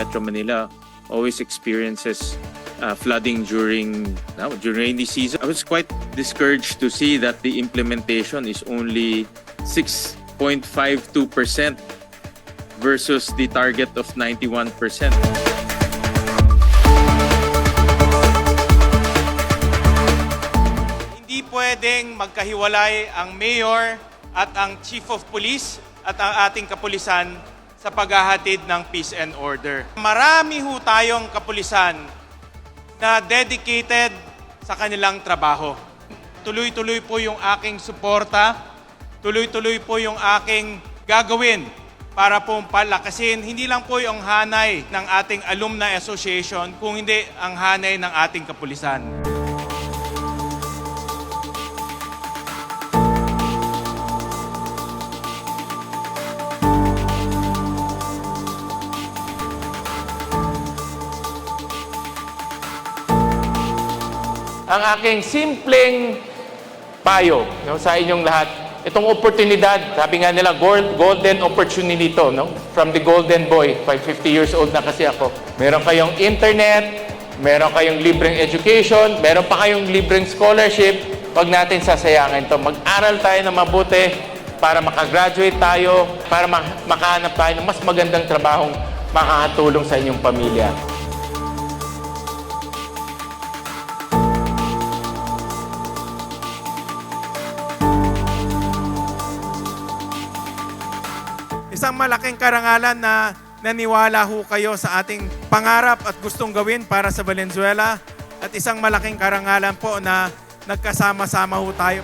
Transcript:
Metro Manila always experiences uh, flooding during now during rainy season. I was quite discouraged to see that the implementation is only 6.52% versus the target of 91%. Hindi pwedeng magkahiwalay ang mayor at ang chief of police at ang ating kapulisan sa paghahatid ng peace and order. Marami ho tayong kapulisan na dedicated sa kanilang trabaho. Tuloy-tuloy po yung aking suporta, tuloy-tuloy po yung aking gagawin para po palakasin hindi lang po yung hanay ng ating alumni association, kung hindi ang hanay ng ating kapulisan. Ang aking simpleng payo no, sa inyong lahat. Itong oportunidad, sabi nga nila, gold, golden opportunity to, no? From the golden boy, 550 years old na kasi ako. Meron kayong internet, meron kayong libreng education, meron pa kayong libreng scholarship. Huwag natin sasayangin to. Mag-aral tayo na mabuti para makagraduate tayo, para ma- makahanap tayo ng mas magandang trabahong makakatulong sa inyong pamilya. Isang malaking karangalan na naniwala ho kayo sa ating pangarap at gustong gawin para sa Valenzuela at isang malaking karangalan po na nagkasama-sama ho tayo.